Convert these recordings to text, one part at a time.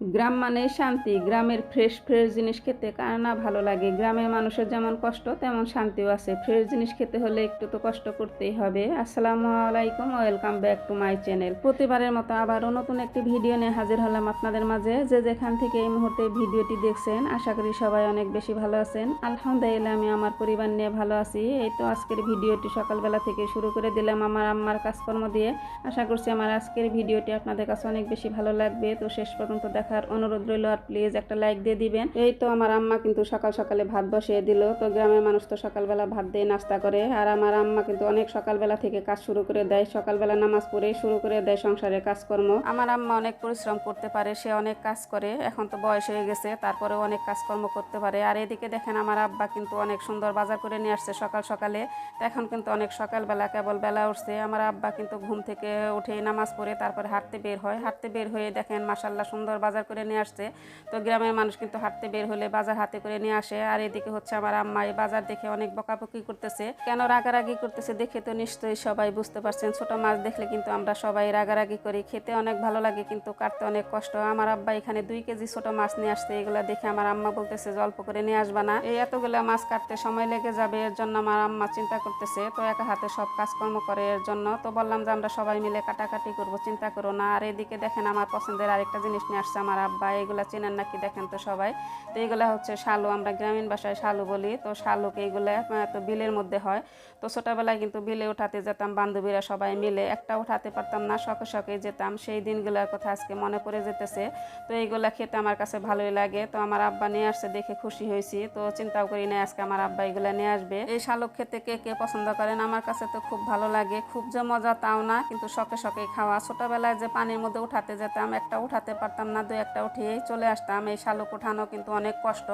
গ্রাম মানে শান্তি, গ্রামের ফ্রেশ ফ্রেশ জিনিস খেতে কার না ভালো লাগে? গ্রামের মানুষের যেমন কষ্ট, তেমন শান্তিও আছে। ফ্রেশ জিনিস খেতে হলে একটু তো কষ্ট করতেই হবে। আসসালামু আলাইকুম welcome back to my channel প্রতিবারের মতো আবারও নতুন একটি ভিডিও নিয়ে হাজির হলাম আপনাদের মাঝে। যে যেখান থেকে এই মুহূর্তে ভিডিওটি দেখছেন, আশা করি সবাই অনেক বেশি ভালো আছেন। আলহামদুলিল্লাহ, আমি আমার পরিবার নিয়ে ভালো আছি। এই তো আজকের ভিডিওটি সকালবেলা থেকে শুরু করে দিলাম আমার আম্মার কাজকর্ম দিয়ে। আশা করছি আমার আজকের ভিডিওটি আপনাদের কাছে অনেক বেশি ভালো লাগবে। তো শেষ পর্যন্ত দেখার অনুরোধ রইল আর প্লিজ একটা লাইক দিয়ে দিবেন। এই তো আমার আম্মা কিন্তু সকাল সকালে ভাত বসিয়ে দিল। তো গ্রামের মানুষ তো সকালবেলা ভাত দিয়ে নাস্তা করে। আর আমার আম্মা কিন্তু অনেক সকালবেলা থেকে কাজ শুরু করে দেয়। সকালবেলা নামাজ পড়ে শুরু করে দেয় সংসারের কাজকর্ম। আমার আম্মা অনেক পরিশ্রম করতে পারে, সে অনেক কাজ করে। এখন তো বয়স হয়ে গেছে তারপরে অনেক কাজকর্ম করতে পারে। আর এদিকে দেখেন আমার আব্বা কিন্তু অনেক সুন্দর বাজার করে নিয়ে আসছে সকাল সকালে। এখন কিন্তু অনেক সকালবেলা কেবল বেলা উঠছে। আমার আব্বা কিন্তু ঘুম থেকে উঠে নামাজ পড়ে, তারপরে হাঁটতে বের হয়। হাঁটতে বের হয়ে দেখেন মাসাল্লাহ সুন্দর বাজার করে নিয়ে আসছে। তো গ্রামের মানুষ কিন্তু হাঁটতে বের হলে বাজার হাতে করে নিয়ে আসে। আর এদিকে হচ্ছে আমার আম্মা এই বাজার দেখে অনেক বকাবকি করতেছে। কেন রাগারাগি করতেছে দেখে তো নিশ্চয়ই সবাই বুঝতে পারছেন। ছোট মাছ দেখলে কিন্তু আমরা সবাই রাগারাগি করি। খেতে অনেক ভালো লাগে কিন্তু কাটতে অনেক কষ্ট। আমার আব্বা এখানে দুই কেজি ছোট মাছ নিয়ে আসছে। এগুলা দেখে আমার আম্মা বলতেছে, যে অল্প করে নিয়ে আসবা না। এই এতগুলা মাছ কাটতে সময় লেগে যাবে। এর জন্য আমার আম্মা চিন্তা করতেছে, তো একা হাতে সব কাজকর্ম করে এর জন্য? তো বললাম যে আমরা সবাই মিলে কাটাকাটি করব, চিন্তা করো না। আর এদিকে দেখেন আমার পছন্দের আরেকটা জিনিস নিয়ে আসছে আমার আব্বা, এগুলা চেনেন নাকি? দেখেন তো সবাই। তো এগুলা হচ্ছে শালু, আমরা গ্রামীণ ভাষায় শালু বলি। তো শালুকে এগুলা তো বিলের মধ্যে হয়। তো ছোটবেলায় কিন্তু বিলে উঠাতে যেতাম, বান্ধবীরা সবাই মিলে। একটা উঠাতে পারতাম না, শখে শখে যেতাম। সেই দিনগুলোর কথা আজকে মনে পড়ে যেতেছে। তো এইগুলা খেতে আমার কাছে ভালোই লাগে। তো আমার আব্বা নিয়ে আসছে দেখে খুশি হয়েছি। তো চিন্তাও করি না আজকে আমার আব্বা এগুলা নিয়ে আসবে। এই শালক খেতে কে কে পছন্দ করেন? আমার কাছে তো খুব ভালো লাগে। খুব যে মজা তাও না, কিন্তু শখে শখে খাওয়া। ছোটবেলায় যে পানির মধ্যে উঠাতে যেতাম, একটা উঠাতে পারতাম না দু একটা উঠিয়েই চলে আসতাম। এই শালক উঠানো কিন্তু অনেক কষ্ট।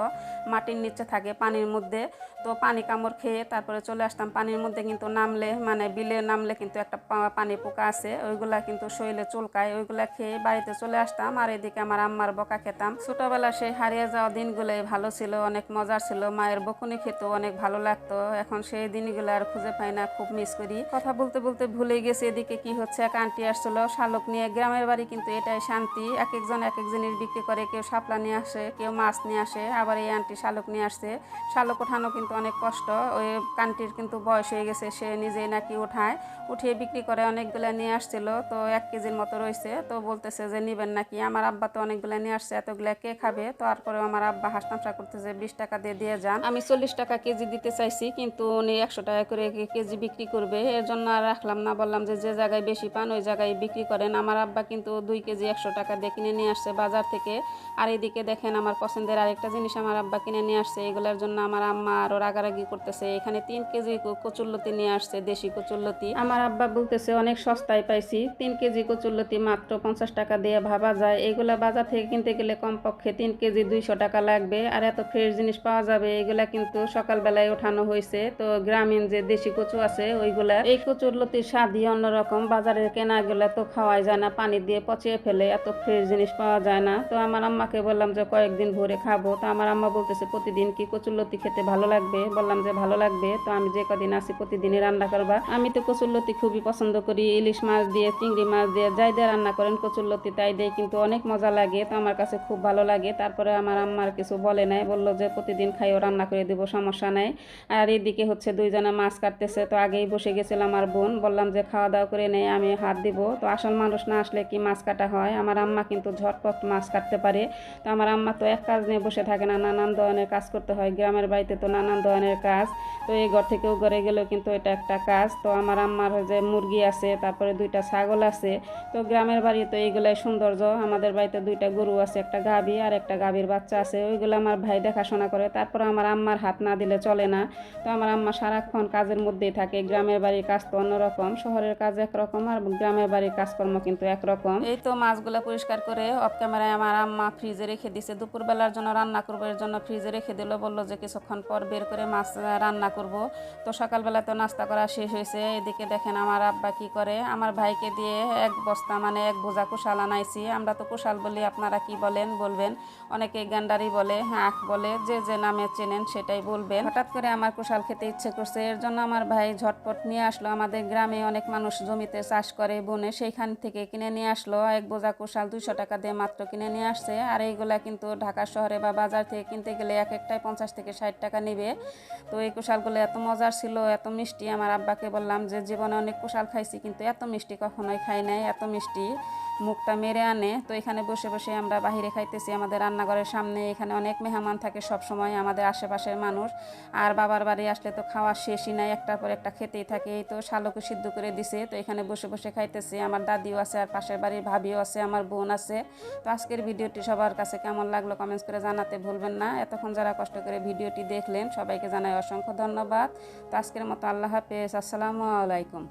মাটির নিচে থাকে পানির মধ্যে। তো পানি কামড় খেয়ে তারপরে চলে আসতাম। পানির মধ্যে কিন্তু নামলে মানে বিলে নামলে কিন্তু একটা পানি পোকা আছে। ওইগুলা কিন্তু শরীরে চুলকায়। ওইগুলা খেয়ে বাড়িতে চলে আসতাম। আর এদিকে আমার আম্মার বকা খেতাম। ছোটবেলা সেই হারিয়ে যাওয়া দিনগুলোই ভালো ছিল, অনেক মজার ছিল। মায়ের বকুনি খেতেও অনেক ভালো লাগতো। এখন সেই দিনগুলো আর খুঁজে পাই না, খুব মিস করি। কথা বলতে বলতে ভুলে গেছি এদিকে কি হচ্ছে। এক আন্টি আসছিল শালক নিয়ে। গ্রামের বাড়ি কিন্তু এটাই শান্তি। এক একজন এক এক জিনিস বিক্রি করে, কেউ শাপলা নিয়ে আসে, কেউ মাছ নিয়ে আসে, আবার এই আন্টি শালক নিয়ে আসছে। শালক ওঠানো কিন্তু অনেক কষ্ট, ওই কান্টির কিন্তু বয়স হয়ে গেছে, সে নিজেই নাকি উঠায় উঠিয়ে বিক্রি করে অনেকগুলো নিয়ে আসছিল, তো এক কেজির মতো রয়েছে তো বলতেছে যে নিবেন নাকি। আমার আব্বা তো অনেকগুলো নিয়ে আসছে, এতগুলো কে খাবে? তারপরে আমার আব্বা হাসতামশা করতেছে, বিশ টাকা দিয়ে দিয়ে যান। আমি চল্লিশ টাকা কেজি দিতে চাইছি, কিন্তু উনি একশো টাকা করে কেজি বিক্রি করবে এর জন্য আর রাখলাম না। বললাম যে যে জায়গায় বেশি পান, ওই জায়গায় বিক্রি করেন। আমার আব্বা কিন্তু দুই কেজি একশো টাকা দিয়ে কিনে নিয়ে আসছে বাজার থেকে। আর এদিকে দেখেন আমার পছন্দের আরেকটা জিনিস আমার আব্বা কিনে নিয়ে আসছে, এগুলোর জন্য আমার আম্মা আরও রাগারাগি করতেছে। এখানে তিন কেজি ক- কচুরলতি নিয়ে আসছে, দেশি কচুরলতি। আমার আব্বা বলতেছে, অনেক সস্তায় পাইছি, তিন কেজি কচুরলতি মাত্র পঞ্চাশ টাকা দিয়ে ভাবা যায়। এগুলা বাজার থেকে কিনতে গেলে কমপক্ষে তিন কেজি দুইশো টাকা লাগবে। আর এত ফ্রেশ জিনিস পাওয়া যাবে, এগুলা কিন্তু সকালবেলায় ওঠানো হয়েছে। তো গ্রামীণ যে দেশি কচু আছে, ওইগুলা, এই কচুরলতির স্বাদই অন্যরকম। বাজারের কেনা গুলা তো খাওয়াই যায় না, পানি দিয়ে পচিয়ে ফেলে এত ফ্রেশ জিনিস পাওয়া যায় না। তো আমার আম্মাকে বললাম যে কয়েকদিন ভরে খাব। তো আমার আম্মা বলতেছে, প্রতিদিন কি কচুরলতি খেতে ভালো লাগবে? বললাম যে, ভালো লাগবে। তো আমি যে কদিন আসি প্রতিদিনই রান্না করবা। আমি তো কচুরলতি খুবই পছন্দ করি। ইলিশ মাছ দিয়ে, চিংড়ি মাছ দিয়ে, যাই দিয়ে রান্না করেন, কচুরলতি তাই দিয়ে কিন্তু অনেক মজা লাগে। তো আমার কাছে খুব ভালো লাগে। তারপরে আমার আম্মার কিছু বলে নাই। বলল যে, প্রতিদিন খাইও, রান্না করে দেবো, সমস্যা নাই। আর এদিকে হচ্ছে দুইজনে মাছ কাটতেছে। তো আগেই বসে গেছিল আমার বোন। বললাম যে, খাওয়া দাওয়া করে নেই আমি হাত দিব। তো আসল মানুষ না আসলে কি মাছ কাটা হয়? আমার আম্মা কিন্তু ঝটপট মাছ কাটতে পারে। তো আমার আম্মা তো এক কাজ নিয়ে বসে থাকে না, নানান ধরনের কাজ করতে হয়। গ্রামের বাড়িতে তো নানান ধরনের কাজ। তো এই ঘর থেকে ও ঘরে গেলেও কিন্তু এটা একটা কাজ। তো আমার আম্মার যে মুরগি আছে, তারপরে দুইটা ছাগল আছে। তো গ্রামের বাড়ি তো এইগুলাই সৌন্দর্য, আমাদের বাড়িতে দুইটা গরু আছে, একটা গাভী আর একটা গাভীর বাচ্চা আছে। ওইগুলো আমার ভাই দেখাশোনা করে, তারপর আমার আম্মার হাত না দিলে চলে না। তো আমার আম্মা সারাক্ষণ কাজের মধ্যেই থাকে। গ্রামের বাড়ির কাজ তো অন্যরকম, শহরের কাজ একরকম আর গ্রামের বাড়ির কাজকর্ম কিন্তু একরকম। এই তো মাছগুলো পরিষ্কার করে অফ ক্যামেরায় আমার আম্মা ফ্রিজে রেখে দিছে। দুপুরবেলার জন্য রান্না করব, এর জন্য ফ্রিজে রেখে দিল। বলল যে কিছুক্ষণ পর বের করে মাছ রান্না করব। তো সকালবেলা তো নাস্তা করা শেষ হয়েছে। এদিকে দেখেন আমার আব্বা কি করে, আমার ভাইকে দিয়ে এক বস্তা মানে এক বোঝা কুশাল আনাইছি। আমরা তো কুশাল বলি, আপনারা কি বলেন? বলবেন। অনেকে গান্ডারি বলে, আখ বলে, যে যে নামে চেনেন সেটাই বলবেন। হঠাৎ করে আমার কুশাল খেতে ইচ্ছে করছে। এর জন্য আমার ভাই ঝটপট নিয়ে আসলো। আমাদের গ্রামে অনেক মানুষ জমিতে চাষ করে, বনে সেইখান থেকে কিনে নিয়ে আসলো। এক বোঝা কুশাল দুইশো টাকা দিয়ে মাত্র পাত্র কিনে নিয়ে আসছে। আর এইগুলা কিন্তু ঢাকা শহরে বা বাজার থেকে কিনতে গেলে এক একটাই পঞ্চাশ থেকে ষাট টাকা নেবে। তো এই কুশালগুলো এত মজার ছিল, এত মিষ্টি। আমার আব্বাকে বললাম যে, জীবনে অনেক কুশাল খাইছি, কিন্তু এত মিষ্টি কখনোই খাই নাই, এত মিষ্টি। মুখটা মেরে আনে। তো এখানে বসে বসে আমরা বাহিরে খাইতেছি আমাদের রান্নাঘরের সামনে। এখানে অনেক মেহমান থাকে সব সময় আমাদের আশেপাশের মানুষ। আর বাবার বাড়ি আসলে তো খাওয়া শেষই নাই, একটার পর একটা খেতেই থাকে। এই তো শালকে সিদ্ধ করে দিছে। তো এখানে বসে বসে খাইতেছি। আমার দাদিও আছে, আর পাশের বাড়ির ভাবিও আছে, আমার বোন আছে। তো আজকের ভিডিওটি সবার কাছে কেমন লাগল কমেন্টস করে জানাতে ভুলবেন না। এতক্ষণ যারা কষ্ট করে ভিডিওটি দেখলেন, সবাইকে জানাই অসংখ্য ধন্যবাদ। তো আজকের মতো আল্লাহ হাফেজ। আসসালামু আলাইকুম।